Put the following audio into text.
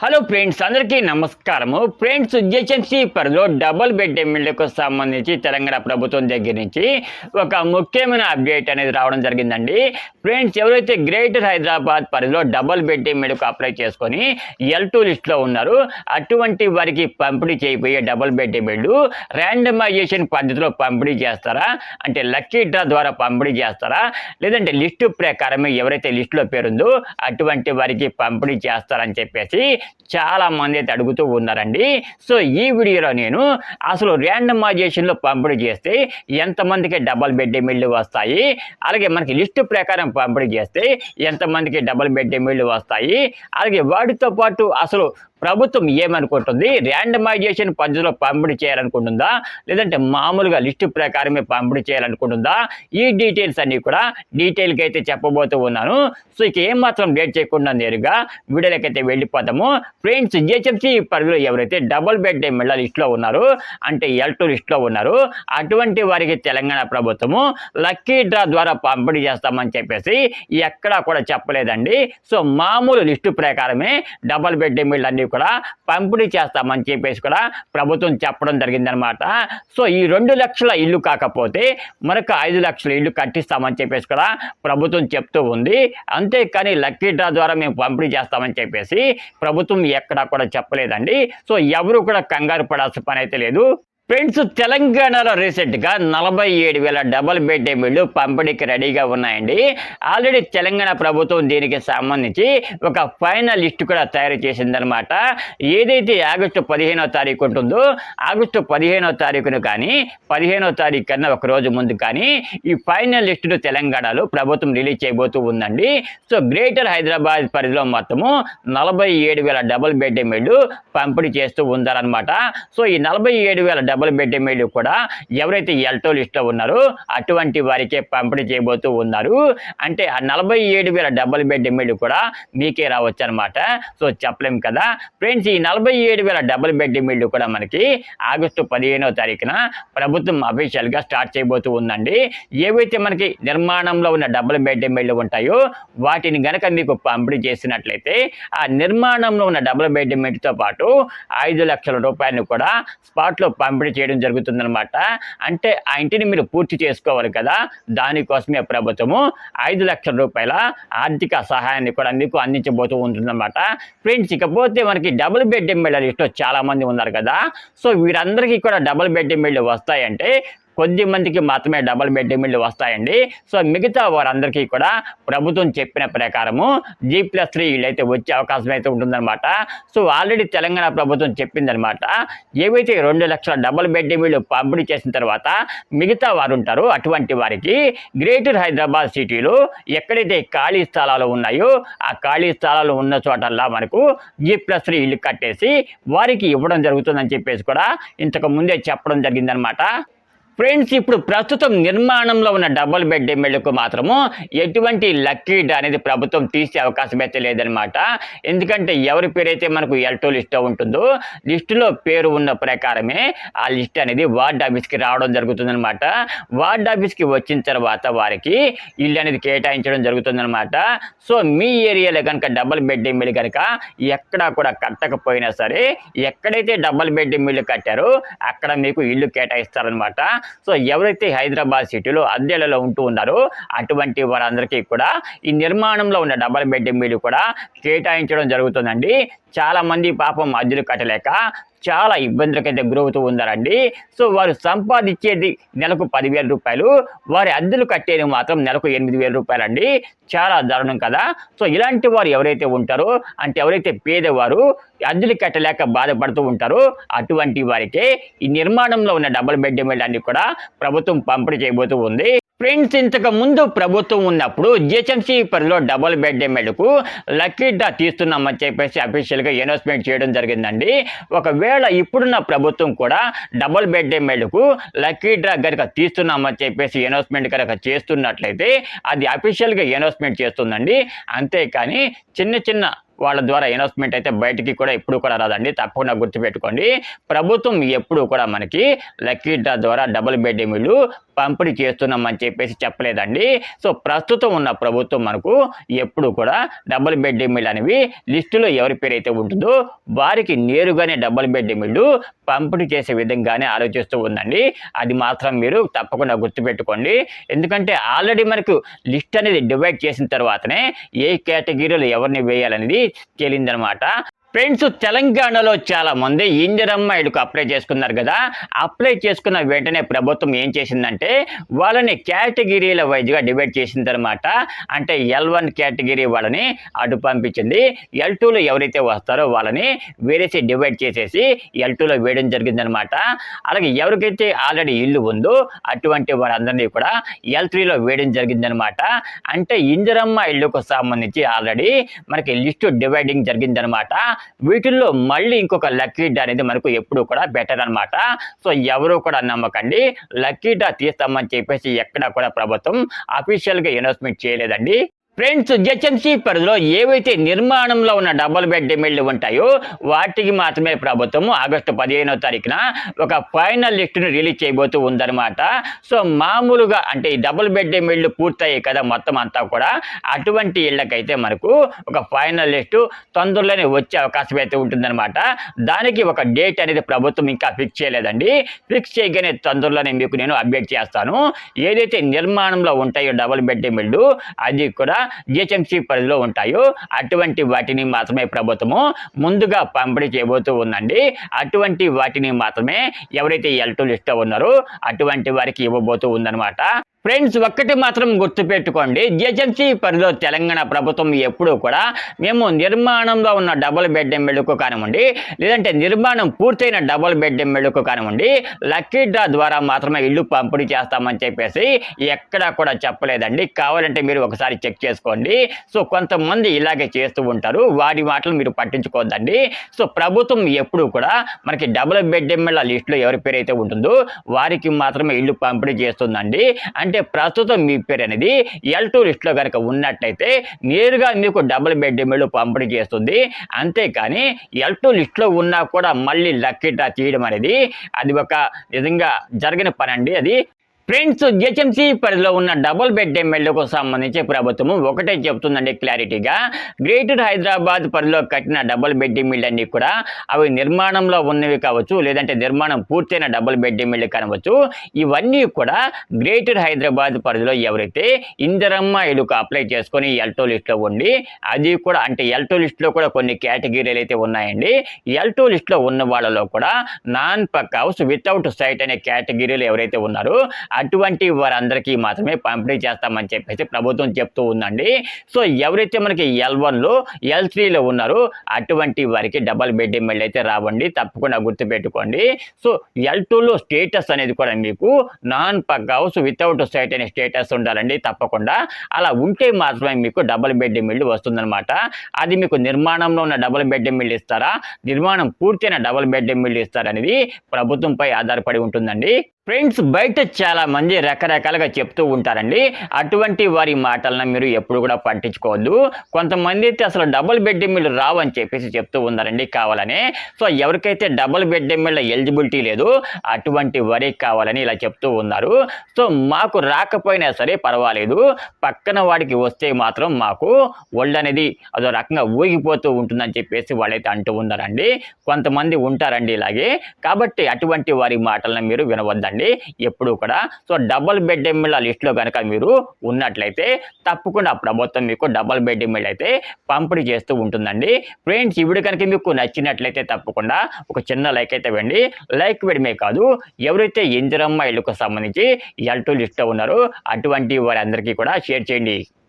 Hello friends అందరికీ నమస్కారము. Friends GHMC పరిధిలో డబుల్ బెడ్ ఎమ్మెల్యేకు సంబంధించి తెలంగాణ ప్రభుత్వం దగ్గర నుంచి ఒక ముఖ్యమైన అప్డేట్ అనేది రావడం జరిగిందండి. ఫ్రెండ్స్ ఎవరైతే గ్రేటర్ హైదరాబాద్ పరిధిలో డబుల్ బెడ్ ఎమ్మెల్యేకు అప్లై చేసుకొని ఎల్ టూ లిస్ట్లో ఉన్నారు అటువంటి వారికి పంపిణీ చేయబోయే డబుల్ బెడ్ ఎమ్మెల్యూ ర్యాండమైజేషన్ పద్ధతిలో పంపిణీ చేస్తారా? అంటే లక్కీ డ్రా ద్వారా పంపిణీ చేస్తారా? లేదంటే లిస్టు ప్రకారమే ఎవరైతే లిస్టులో పేరుందో అటువంటి వారికి పంపిణీ చేస్తారని చెప్పేసి చాలా మంది అయితే అడుగుతూ ఉన్నారండి. సో ఈ వీడియోలో నేను అసలు ర్యాండమైజేషన్లో పంపిణీ చేస్తే ఎంతమందికి డబల్ బెడ్ ఎమ్మెల్యేలు వస్తాయి? అలాగే మనకి లిస్టు ప్రకారం పంపిణీ చేస్తే ఎంతమందికి డబల్ బెడ్ ఎమ్మెల్యేలు వస్తాయి? అలాగే వాటితో పాటు అసలు ప్రభుత్వం ఏమనుకుంటుంది? ర్యాండమైజేషన్ పద్ధతిలో పంపిణీ చేయాలనుకుంటుందా? లేదంటే మామూలుగా లిస్టు ప్రకారమే పంపిణీ చేయాలనుకుంటుందా? ఈ డీటెయిల్స్ అన్నీ కూడా డీటెయిల్గా అయితే చెప్పబోతూ ఉన్నాను. సో ఇక ఏమాత్రం లేట్ చేయకుండా నేరుగా వీడియోలకైతే వెళ్ళిపోతాము ఫ్రెండ్స్ జిహెచ్ఎంసీ పరిధిలో ఎవరైతే డబుల్ బెడ్ ఎమ్మెల్యే లిస్టులో ఉన్నారు అంటే ఎల్ టూ లిస్టులో ఉన్నారు అటువంటి వారికి తెలంగాణ ప్రభుత్వము లక్కీ డ్రా ద్వారా పంపిణీ చేస్తామని చెప్పేసి ఎక్కడా కూడా చెప్పలేదండి. సో మామూలు లిస్టు ప్రకారమే డబుల్ బెడ్ ఎమ్మెల్యే అనేవి కూడా పంపిణీ చేస్తామని చెప్పేసి కూడా ప్రభుత్వం చెప్పడం జరిగిందనమాట సో ఈ రెండు లక్షల ఇల్లు కాకపోతే మరొక ఐదు లక్షల ఇల్లు కట్టిస్తామని చెప్పేసి కూడా ప్రభుత్వం చెప్తూ ఉంది. అంతేకాని లక్కీ డ్రా ద్వారా మేము పంపిణీ చేస్తామని చెప్పేసి ప్రభుత్వం ఎక్కడా కూడా చెప్పలేదండి. సో ఎవరు కూడా కంగారు పడాల్సిన పని అయితే లేదు. ఫ్రెండ్స్ తెలంగాణలో రీసెంట్గా నలభై ఏడు వేల డబల్ బెడ్ బిల్లు పంపిణీకి రెడీగా ఉన్నాయండి. ఆల్రెడీ తెలంగాణ ప్రభుత్వం దీనికి సంబంధించి ఒక ఫైనల్ లిస్ట్ కూడా తయారు చేసిందనమాట ఏదైతే ఆగస్టు పదిహేనో తారీఖు ఉంటుందో ఆగస్టు పదిహేనో తారీఖును కానీ పదిహేనో తారీఖు కన్నా ఒక రోజు ముందు కానీ ఈ ఫైనల్ లిస్టును తెలంగాణలో ప్రభుత్వం రిలీజ్ చేయబోతూ ఉందండి. సో గ్రేటర్ హైదరాబాద్ పరిధిలో మొత్తము నలభై ఏడు వేల డబల్ బెడ్ ఎమ్మెల్యేలు పంపిణీ చేస్తూ ఉందారనమాట సో ఈ నలభై ఏడు వేల డబుల్ బెడ్ ఎమ్మెల్యేలు కూడా ఎవరైతే ఎల్టో లిస్ట్లో ఉన్నారో అటువంటి వారికే పంపిణీ చేయబోతూ ఉన్నారు. అంటే ఆ నలభై ఏడు వేల డబుల్ బెడ్ ఎమ్మెల్యే కూడా మీకే రావచ్చు అనమాట సో చెప్పలేం కదా. ఫ్రెండ్స్ ఈ నలభై ఏడు వేల డబుల్ బెడ్ ఎమ్మెల్యే కూడా మనకి ఆగస్టు పదిహేనో తారీఖున ప్రభుత్వం అఫీషియల్గా స్టార్ట్ చేయబోతూ ఉందండి. ఏవైతే మనకి నిర్మాణంలో ఉన్న డబుల్ బెడ్ ఎమ్మెల్యే ఉంటాయో వాటిని గనక మీకు పంపిణీ చేసినట్లయితే ఆ నిర్మాణంలో ఉన్న డబుల్ బెడ్ ఎమ్మెల్యేతో పాటు ఐదు లక్షల రూపాయలను కూడా స్పాట్లో పంపిణీ చేయడం జరుగుతుందన్నమాట. అంటే ఆ ఇంటిని మీరు పూర్తి చేసుకోవాలి కదా. దానికోసమే ప్రభుత్వము ఐదు లక్షల రూపాయల ఆర్థిక సహాయాన్ని కూడా మీకు అందించబోతూ ఉంటుందన్నమాట. ఫ్రెండ్స్ ఇకపోతే మనకి డబుల్ బెడ్ ఎమ్మెల్యే లిస్ట్లో చాలామంది ఉన్నారు కదా. సో వీరందరికీ కూడా డబుల్ బెడ్ ఎమ్మెల్యే వస్తాయంటే కొద్ది మందికి మాత్రమే డబుల్ బెడ్ ఇళ్ళు వస్తాయండి. సో మిగతా వారందరికీ కూడా ప్రభుత్వం చెప్పిన ప్రకారము జీ ప్లస్ త్రీ అయితే వచ్చే అవకాశం అయితే ఉంటుందన్నమాట. సో ఆల్రెడీ తెలంగాణ ప్రభుత్వం చెప్పిందనమాట ఏవైతే రెండు లక్షల డబుల్ బెడ్ ఇళ్ళు పంపిణీ చేసిన తర్వాత మిగతా వారు ఉంటారు అటువంటి వారికి గ్రేటర్ హైదరాబాద్ సిటీలో ఎక్కడైతే ఖాళీ స్థలాలు ఉన్నాయో ఆ ఖాళీ స్థలాలు ఉన్న చోటల్లా మనకు జీ ప్లస్ త్రీ ఇల్లు కట్టేసి వారికి ఇవ్వడం జరుగుతుందని చెప్పేసి కూడా ఇంతకు ముందే చెప్పడం జరిగిందనమాట ఫ్రెండ్స్ ఇప్పుడు ప్రస్తుతం నిర్మాణంలో ఉన్న డబుల్ బెడ్ ఎమ్మెల్యేకు మాత్రము ఎటువంటి లక్కీ డ్రా అనేది ప్రభుత్వం తీసే అవకాశం అయితే లేదనమాట ఎందుకంటే ఎవరి పేరైతే మనకు ఎల్టో లిస్ట్లో ఉంటుందో లిస్టులో పేరు ఉన్న ప్రకారమే ఆ లిస్ట్ అనేది వార్డ్ ఆఫీస్కి రావడం జరుగుతుందనమాట వార్డ్ ఆఫీస్కి వచ్చిన తర్వాత వారికి ఇల్లు అనేది కేటాయించడం జరుగుతుందనమాట సో మీ ఏరియాలో కనుక డబుల్ బెడ్ ఎమ్మెల్యే కనుక ఎక్కడా కూడా కట్టకపోయినా సరే ఎక్కడైతే డబుల్ బెడ్ ఎమ్మెల్యే కట్టారో అక్కడ మీకు ఇల్లు కేటాయిస్తారనమాట సో ఎవరైతే హైదరాబాద్ సిటీలో అద్దెలలో ఉంటూ ఉన్నారో అటువంటి వారందరికీ కూడా ఈ నిర్మాణంలో ఉన్న డబల్ బెడ్ ఎమ్మెల్యే కూడా కేటాయించడం జరుగుతుందండి. చాలా మంది పాపం అద్దెలు కట్టలేక చాలా ఇబ్బందులకైతే గురవుతూ ఉన్నారండి. సో వారు సంపాదించేది నెలకు పదివేల రూపాయలు వారి అద్దెలు కట్టేది మాత్రం నెలకు ఎనిమిది వేల రూపాయలండి. చాలా దారుణం కదా. సో ఇలాంటి వారు ఎవరైతే ఉంటారో అంటే ఎవరైతే పేదవారు అద్దెలు కట్టలేక బాధపడుతూ ఉంటారో అటువంటి వారికే ఈ నిర్మాణంలో ఉన్న డబుల్ బెడ్ అన్ని కూడా ప్రభుత్వం పంపిణీ చేయబోతూ ఉంది. ఫ్రెండ్స్ ఇంతకు ముందు ప్రభుత్వం ఉన్నప్పుడు జిహెచ్ఎంసీ పరిధిలో డబుల్ బెడ్ ఎమ్మెల్యేకు లక్కీ డ్రా తీస్తున్నామని చెప్పేసి అఫీషియల్గా అనౌన్స్మెంట్ చేయడం జరిగిందండి. ఒకవేళ ఇప్పుడున్న ప్రభుత్వం కూడా డబుల్ బెడ్ ఎమ్మెల్యేకు లక్కీ డ్రా కనుక తీస్తున్నామని చెప్పేసి అనౌన్స్మెంట్ కనుక చేస్తున్నట్లయితే అది అఫీషియల్గా అనౌన్స్మెంట్ చేస్తుందండి. అంతేకాని చిన్న చిన్న వాళ్ళ ద్వారా అనౌన్స్మెంట్ అయితే బయటికి కూడా ఎప్పుడు కూడా రాదండి. తప్పకుండా గుర్తుపెట్టుకోండి. ప్రభుత్వం ఎప్పుడు కూడా మనకి లక్కీ డ్రా ద్వారా డబుల్ బెడ్ ఎమ్మెల్యూ పంపిణీ చేస్తున్నామని చెప్పేసి చెప్పలేదండి. సో ప్రస్తుతం ఉన్న ప్రభుత్వం మనకు ఎప్పుడు కూడా డబుల్ బెడ్ మిల్ అనేవి లిస్టులో ఎవరి పేరు అయితే ఉంటుందో వారికి నేరుగానే డబుల్ బెడ్ మిల్లు పంపిణీ చేసే విధంగానే ఆలోచిస్తూ ఉందండి. అది మాత్రం మీరు తప్పకుండా గుర్తుపెట్టుకోండి. ఎందుకంటే ఆల్రెడీ మనకు లిస్ట్ అనేది డివైడ్ చేసిన తర్వాతనే ఏ కేటగిరీలో ఎవరిని వేయాలనేది తేలిందనమాట. ఫ్రెండ్స్ తెలంగాణలో చాలా మంది ఇందిరమ్మ ఇళ్ళకు అప్లై చేసుకున్నారు కదా. అప్లై చేసుకున్న వెంటనే ప్రభుత్వం ఏం చేసిందంటే వాళ్ళని కేటగిరీల వైజ్గా డివైడ్ చేసిందనమాట అంటే ఎల్ వన్ కేటగిరీ వాళ్ళని అటు పంపించింది. ఎల్ టూలో ఎవరైతే వస్తారో వాళ్ళని వేరేసి డివైడ్ చేసేసి ఎల్ టూలో వేయడం జరిగిందనమాట అలాగే ఎవరికైతే ఆల్రెడీ ఇల్లు ఉందో అటువంటి వారందరినీ కూడా ఎల్ త్రీలో వేయడం జరిగిందనమాట అంటే ఇందిరమ్మ ఇల్లుకు సంబంధించి ఆల్రెడీ మనకి లిస్టు డివైడింగ్ జరిగిందనమాట వీటిల్లో మళ్ళీ ఇంకొక లక్కీ డా అనేది మనకు ఎప్పుడు కూడా బెటర్ అన్నమాట. సో ఎవరు కూడా నమ్మకండి. లక్కీ డా తీస్తామని చెప్పేసి ఎక్కడ కూడా ప్రభుత్వం అఫీషియల్గా అనౌన్స్మెంట్ చేయలేదండి. ఫ్రెండ్స్ జచెన్సీ పరిధిలో ఏవైతే నిర్మాణంలో ఉన్న డబుల్ బెడ్ డిమిళ్ళు ఉంటాయో వాటికి మాత్రమే ప్రభుత్వం ఆగస్టు పదిహేనో తారీఖున ఒక ఫైనల్ లిస్టును రిలీజ్ చేయబోతూ ఉందన్నమాట. సో మామూలుగా అంటే ఈ డబుల్ బెడ్ డిమిళ్ళు పూర్తయ్యాయి కదా మొత్తం అంతా కూడా అటువంటి ఇళ్ళకైతే మనకు ఒక ఫైనల్ లిస్టు తొందరలోనే వచ్చే అవకాశం అయితే ఉంటుందన్నమాట. దానికి ఒక డేట్ అనేది ప్రభుత్వం ఇంకా ఫిక్స్ చేయలేదండి. ఫిక్స్ చేయగానే తొందరలోనే మీకు నేను అప్డేట్ చేస్తాను. ఏదైతే నిర్మాణంలో ఉంటాయో డబుల్ బెడ్ డిమిళ్ళు అది కూడా జిహెచ్ఎంసీ పరిధిలో ఉంటాయో అటువంటి వాటిని మాత్రమే ప్రభుత్వము ముందుగా పంపిణీ చేయబోతూ ఉందండి. అటువంటి వాటిని మాత్రమే ఎవరైతే ఎల్ టు లిస్ట్లో ఉన్నారో అటువంటి వారికి ఇవ్వబోతూ ఉందన్నమాట. ఫ్రెండ్స్ ఒక్కటి మాత్రం గుర్తుపెట్టుకోండి. జిహెచ్ఎంసీ పరిధిలో తెలంగాణ ప్రభుత్వం ఎప్పుడూ కూడా మేము నిర్మాణంలో ఉన్న డబుల్ బెడ్ ఎమ్మెల్యేకు కానివ్వండి లేదంటే నిర్మాణం పూర్తయిన డబుల్ బెడ్ ఎమ్మెల్యేకు కానివ్వండి లక్కీ డ్రా ద్వారా మాత్రమే ఇల్లు పంపిణీ చేస్తామని చెప్పేసి ఎక్కడా కూడా చెప్పలేదండి. కావాలంటే మీరు ఒకసారి చెక్ చేసుకోండి. సో కొంతమంది ఇలాగే చేస్తూ ఉంటారు. వారి మాటలు మీరు పట్టించుకోవద్దండి. సో ప్రభుత్వం ఎప్పుడు కూడా మనకి డబుల్ బెడ్ ఎమ్మెల్యే లిస్టులో ఎవరి పేరు అయితే ఉంటుందో వారికి మాత్రమే ఇల్లు పంపిణీ చేస్తుందండి. అంటే ప్రస్తుతం మీ పేరు అనేది ఎల్ టూ లిస్టులో కనుక ఉన్నట్టయితే నేరుగా మీకు డబుల్ బెడ్ ఇల్లు పంపిణీ చేస్తుంది. అంతేకాని ఎల్ టూ లిస్టులో ఉన్నా కూడా మళ్ళీ లక్కీ డ్రా తీయడం అనేది అది ఒక నిజంగా జరిగిన పని అండి అది ఫ్రెండ్స్ జిహెచ్ఎంసీ పరిధిలో ఉన్న డబుల్ బెడ్ ఎమ్మెల్యేకు సంబంధించి ప్రభుత్వం ఒకటే చెబుతుందండి క్లారిటీగా. గ్రేటర్ హైదరాబాద్ పరిధిలో కట్టిన డబుల్ బెడ్ అన్నీ కూడా అవి నిర్మాణంలో ఉన్నవి కావచ్చు లేదంటే నిర్మాణం పూర్తయిన డబుల్ బెడ్ ఇళ్ళు కావచ్చు ఇవన్నీ కూడా గ్రేటర్ హైదరాబాద్ పరిధిలో ఎవరైతే ఇందిరమ్మ ఇల్లుకు అప్లై చేసుకొని ఎల్టో లిస్ట్లో ఉండి అది కూడా అంటే ఎల్టో లిస్ట్లో కూడా కొన్ని కేటగిరీలు అయితే ఉన్నాయండి. ఎల్టో లిస్ట్లో ఉన్న వాళ్ళలో కూడా నాన్ పక్ హౌస్ వితౌట్ సైట్ అనే కేటగిరీలు ఎవరైతే ఉన్నారో అటువంటి వారందరికీ మాత్రమే పంపిణీ చేస్తామని చెప్పేసి ప్రభుత్వం చెప్తూ ఉందండి. సో ఎవరైతే మనకి ఎల్ వన్లో ఎల్ త్రీలో ఉన్నారో అటువంటి వారికి డబల్ బెడ్ ఎమ్మెల్యే అయితే రావండి. తప్పకుండా గుర్తుపెట్టుకోండి. సో ఎల్ టూలో స్టేటస్ అనేది కూడా మీకు నాన్ పగ్ హౌస్ వితౌట్ సైట్ అనే స్టేటస్ ఉండాలండి తప్పకుండా. అలా ఉంటే మాత్రమే మీకు డబల్ బెడ్ ఎమ్మెల్యే వస్తుందన్నమాట. అది మీకు నిర్మాణంలో ఉన్న డబల్ బెడ్ ఎమ్మెల్యే ఇస్తారా? నిర్మాణం పూర్తయిన డబల్ బెడ్ ఎమ్మెల్యే ఇస్తారనేది ప్రభుత్వంపై ఆధారపడి ఉంటుందండి. ఫ్రెండ్స్ బయట చాలా మంది రకరకాలుగా చెప్తూ ఉంటారండి. అటువంటి వారి మాటలను మీరు ఎప్పుడు కూడా పట్టించుకోవద్దు. కొంతమంది అయితే అసలు డబుల్ బెడ్ ఎమ్మెల్యే రావు అని చెప్పేసి చెప్తూ ఉన్నారండి కావాలని. సో ఎవరికైతే డబుల్ బెడ్ ఎమ్మెల్యే ఎలిజిబిలిటీ లేదు అటువంటి వరే కావాలని ఇలా చెప్తూ ఉన్నారు. సో మాకు రాకపోయినా సరే పర్వాలేదు. పక్కన వాడికి వస్తే మాత్రం మాకు ఒళ్ళు అనేది అదో రకంగా ఊగిపోతూ ఉంటుందని చెప్పేసి వాళ్ళైతే అంటూ ఉన్నారండి. కొంతమంది ఉంటారండి ఇలాగే. కాబట్టి అటువంటి వారి మాటలను మీరు వినవద్దండి. ఎప్పుడు కూడా. సో డబుల్ బెడ్ ఎమ్మెల్యే లిస్టులో కనుక మీరు ఉన్నట్లయితే తప్పకుండా ప్రభుత్వం మీకు డబుల్ బెడ్ ఎమ్మెల్యే అయితే పంపిణీ చేస్తూ ఉంటుందండి. ఫ్రెండ్స్ ఇప్పుడు కనుక మీకు నచ్చినట్లయితే తప్పకుండా ఒక చిన్న లైక్ అయితే వెండి లైక్ వేయడమే కాదు ఎవరైతే ఇందిరమ్మ ఇళ్ళకు సంబంధించి ఎల్ టూ లిస్ట్లో ఉన్నారో అటువంటి వారందరికీ కూడా షేర్ చేయండి.